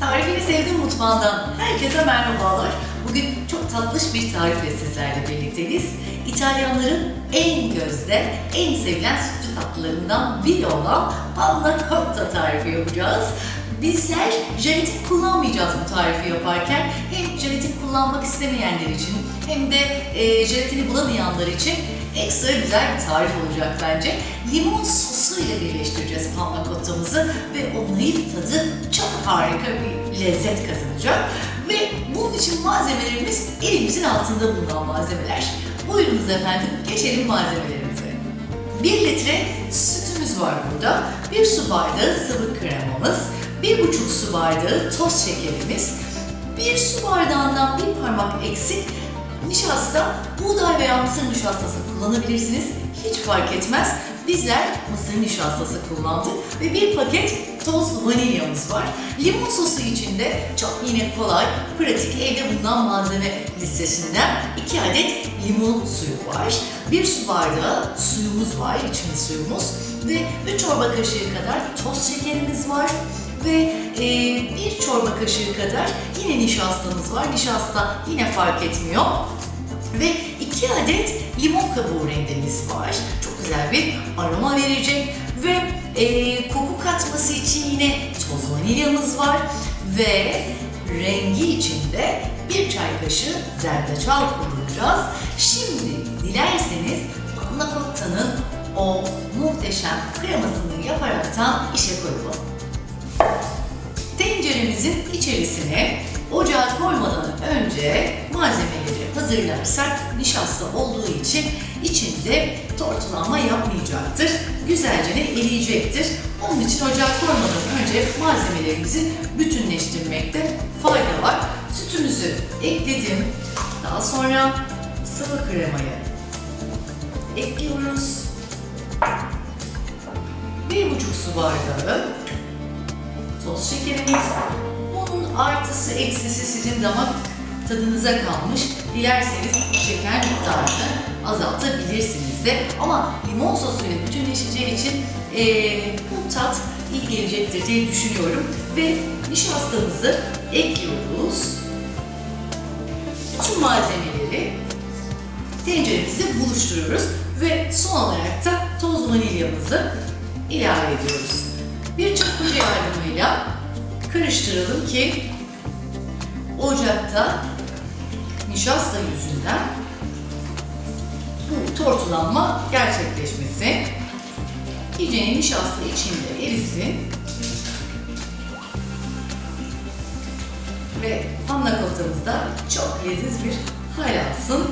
Tarifini sevdim mutfağından. Herkese merhabalar. Bugün çok tatlış bir tarifle sizlerle birlikteyiz. İtalyanların en gözde, en sevilen sütlü tatlılarından biri olan panna cotta tarifi yapacağız. Bizler jelatin kullanmayacağız bu tarifi yaparken. Hem jelatin kullanmak istemeyenler için hem de e, jelatini bulamayanlar için ekstra güzel bir tarif olacak bence. Limon sosu ile birleştireceğiz panna cottamızı ve o naif tadı çok harika bir lezzet kazanacak. Ve bunun için malzemelerimiz elimizin altında bulunan malzemeler. Buyurunuz efendim, geçelim malzemelerimize. 1 litre sütümüz var burada. 1 su bardağı sıvı kremamız, 1,5 su bardağı toz şekerimiz, 1 su bardağından bir parmak eksik nişasta, buğday veya mısır nişastası kullanabilirsiniz. Hiç fark etmez. Bizler mısır nişastası kullandık ve bir paket toz vanilyamız var. Limon sosu içinde çok yine kolay, pratik evde bulunan malzeme listesinden 2 adet limon suyu var. 1 su bardağı suyumuz var, içme suyumuz ve 3 çorba kaşığı kadar toz şekerimiz var ve e, bir çorba kaşığı kadar yine nişastamız var. Nişasta yine fark etmiyor. Ve 2 adet limon kabuğu rendemiz var. Çok güzel bir aroma verecek ve e, koku katması için yine toz vanilyamız var ve rengi için de bir çay kaşığı zerdeçal kullanacağız. Şimdi dilerseniz panna cotta'nın o muhteşem kremasını yaparaktan işe koyalım. Tenceremizin içerisine ocağa koymadan önce malzemeleri hazırlarsak nişasta olduğu için içinde tortulanma yapmayacaktır. Güzelce de eriyecektir. Onun için ocağa koymadan önce malzemelerimizi bütünleştirmekte fayda var. Sütümüzü ekledim. Daha sonra sıvı kremayı ekliyoruz. Bir buçuk su bardağı toz şekerimiz. Bunun artısı eksisi sizin damak tadınıza kalmış. Dilerseniz şeker miktarını azaltabilirsiniz de. Ama limon sosuyla bütünleşeceği için eee, bu tat iyi gelecektir diye düşünüyorum. Ve nişastamızı ekliyoruz. Tüm malzemeleri tenceremizi buluşturuyoruz ve son olarak da toz vanilyamızı ilave ediyoruz. Bir çırpıcı yardımıyla karıştıralım ki ocakta nişasta yüzünden bu tortulanma gerçekleşmesi iyice nişasta içinde erisin ve panna cottamızda çok leziz bir hal alsın.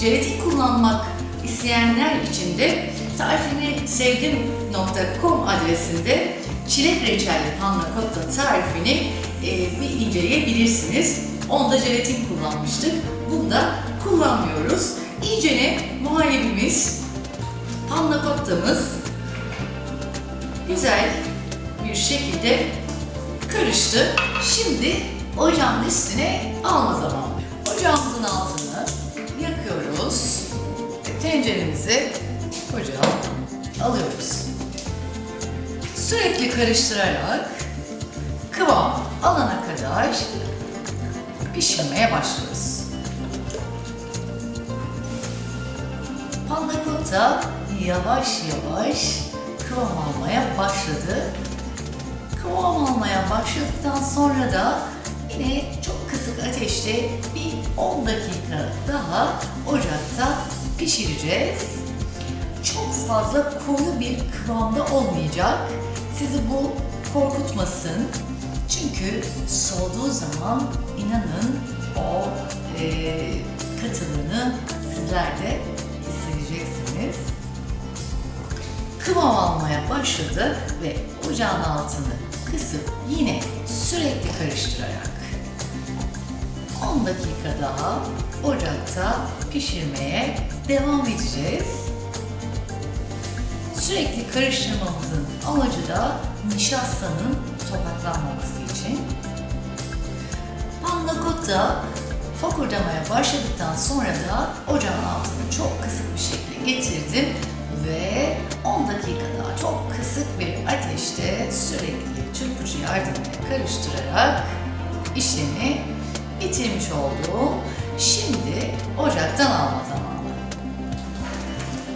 Jelatin kullanmak isteyenler için de tarifini sevdim.com adresinde çilek reçelli panna cotta tarifini e, bir inceleyebilirsiniz. Onda jelatin kullanmıştık. Bunda kullanmıyoruz. İyicene muhallebimiz, panna cottamız güzel bir şekilde karıştı. Şimdi ocağın üstüne alma zamanı. Ocağımızın altını yakıyoruz. Tenceremizi ocağa alıyoruz. Sürekli karıştırarak kıvam alana kadar pişirmeye başlıyoruz. Panna cotta yavaş yavaş kıvam almaya başladı. Kıvam almaya başladıktan sonra da yine çok kısık ateşte bir 10 dakika daha ocakta pişireceğiz. Çok fazla koyu bir kıvamda olmayacak. Sizi bu korkutmasın. Çünkü soğuduğu zaman inanın o e, katılığını sizler de hissedeceksiniz. Kıvam almaya başladı ve ocağın altını kısıp yine sürekli karıştırarak 10 dakika daha ocakta pişirmeye devam edeceğiz. Sürekli karıştırmamızın amacı da nişastanın topaklanmaması için. Panna cotta fokurdamaya başladıktan sonra da ocağın altını çok kısık bir şekilde getirdim ve 10 dakika daha çok kısık bir ateşte sürekli çırpıcı yardımıyla karıştırarak işlemi bitirmiş oldum. Şimdi ocaktan alma zamanı.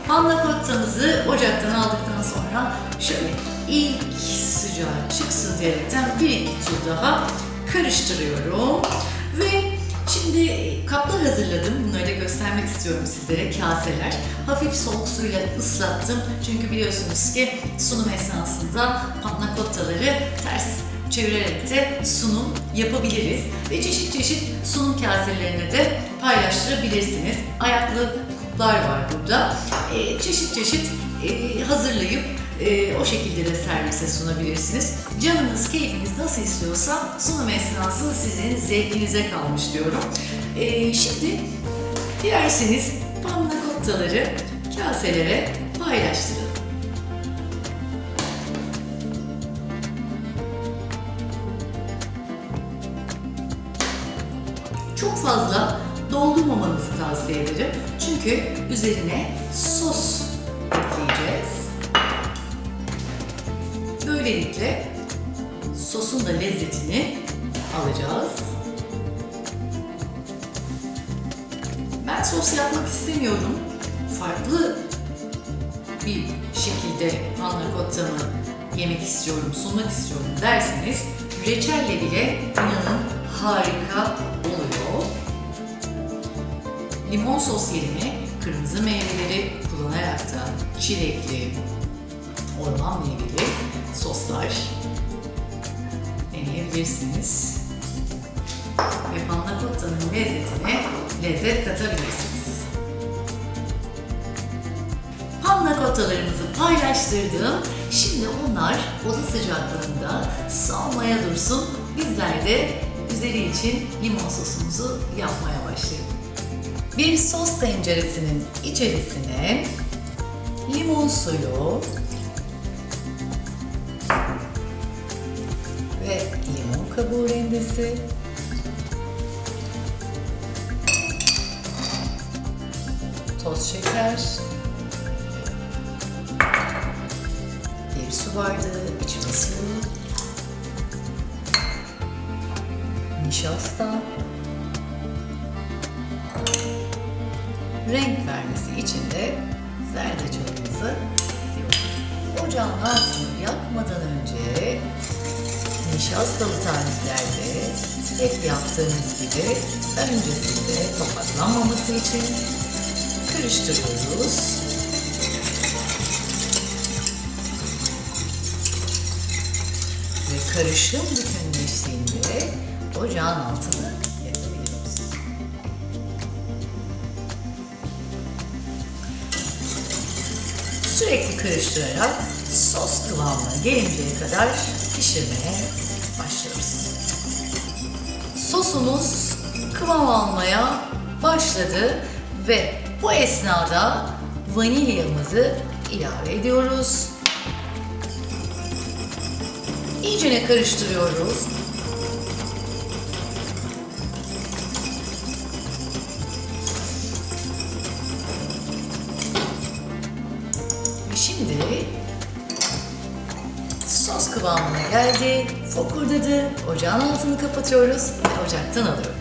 Panna cottamızı ocaktan aldıktan sonra şöyle ilk sıcağı çıksın diyerekten bir iki tur daha karıştırıyorum. Ve şimdi kaplar hazırladım. Bunları da göstermek istiyorum sizlere. Kaseler. Hafif soğuk suyla ıslattım. Çünkü biliyorsunuz ki sunum esnasında panna cottaları ters çevirerek de sunum yapabiliriz. Ve çeşit çeşit sunum kaselerine de paylaştırabilirsiniz. Ayaklı kuplar var burada. Ee, çeşit çeşit e, hazırlayıp e, o şekilde de servise sunabilirsiniz. Canınız, keyfiniz nasıl istiyorsa sunum esnası sizin zevkinize kalmış diyorum. Ee, şimdi dilerseniz panna cottaları kaselere paylaştıralım. Çok fazla doldurmamanızı tavsiye ederim. Çünkü üzerine sos ekleyeceğiz. Böylelikle sosun da lezzetini alacağız. Ben sos yapmak istemiyorum. Farklı bir şekilde panna cottamı yemek istiyorum, sunmak istiyorum derseniz reçelle bile inanın harika oluyor. Limon sos yerine kırmızı meyveleri kullanarak da çilekli, orman meyveli soslar deneyebilirsiniz. Ve panna cottanın lezzetine lezzet katabilirsiniz. Panna cottalarımızı paylaştırdım. Şimdi onlar oda sıcaklığında soğumaya dursun. Bizler de üzeri için limon sosumuzu yapmaya başlayalım. Bir sos tenceresinin içerisine limon suyu ve limon kabuğu rendesi. Toz şeker. Bir su bardağı içme suyu. Nişasta renk vermesi için de zerdeçalımızı ekliyoruz. Ocağın altını yakmadan önce nişastalı tariflerde hep yaptığımız gibi öncesinde topaklanmaması için karıştırıyoruz. Ve karışım bütünleştiğinde ocağın altını Sürekli karıştırarak sos kıvamına gelinceye kadar pişirmeye başlıyoruz. Sosumuz kıvam almaya başladı ve bu esnada vanilyamızı ilave ediyoruz. İyicene karıştırıyoruz. Ve şimdi sos kıvamına geldi, fokurdadı. Ocağın altını kapatıyoruz ve ocaktan alıyorum.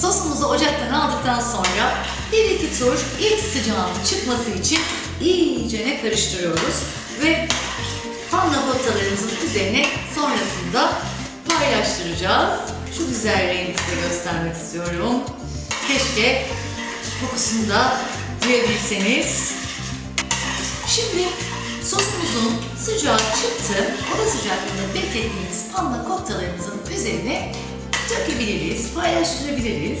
Sosumuzu ocaktan aldıktan sonra bir iki tur ilk sıcağın çıkması için iyicene karıştırıyoruz ve panna cottalarımızın üzerine sonrasında paylaştıracağız. Şu güzel rengi size göstermek istiyorum. Keşke kokusunu da duyabilseniz. Şimdi sosumuzun sıcağı çıktı. Oda sıcaklığında beklettiğimiz panna cottalarımızın üzerine dökebiliriz, paylaştırabiliriz.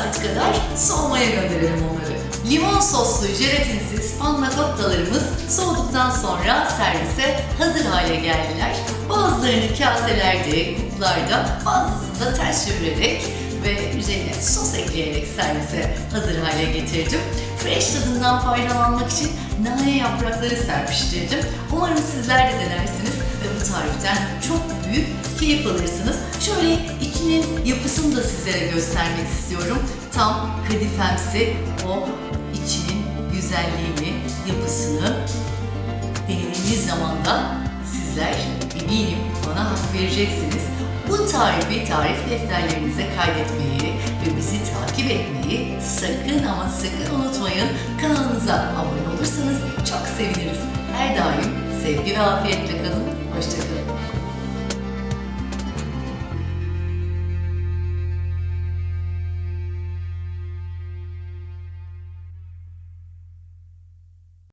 Saat kadar soğumaya gönderelim onları. Limon soslu jelatinsiz panna cottalarımız soğuduktan sonra servise hazır hale geldiler. Bazılarını kaselerde, kuplarda, bazısını da ters çevirerek ve üzerine sos ekleyerek servise hazır hale getirdim. Fresh tadından faydalanmak için nane yaprakları serpiştirdim. Umarım sizler de denersiniz tariften çok büyük keyif alırsınız. Şöyle içinin yapısını da sizlere göstermek istiyorum. Tam kadifemsi o içinin güzelliğini, yapısını denediğiniz zaman da sizler eminim bana hak vereceksiniz. Bu tarifi tarif defterlerinize kaydetmeyi ve bizi takip etmeyi sakın ama sakın unutmayın. Kanalımıza abone olursanız çok seviniriz. Her daim sevgi ve afiyetle kalın. Hoşçakalın.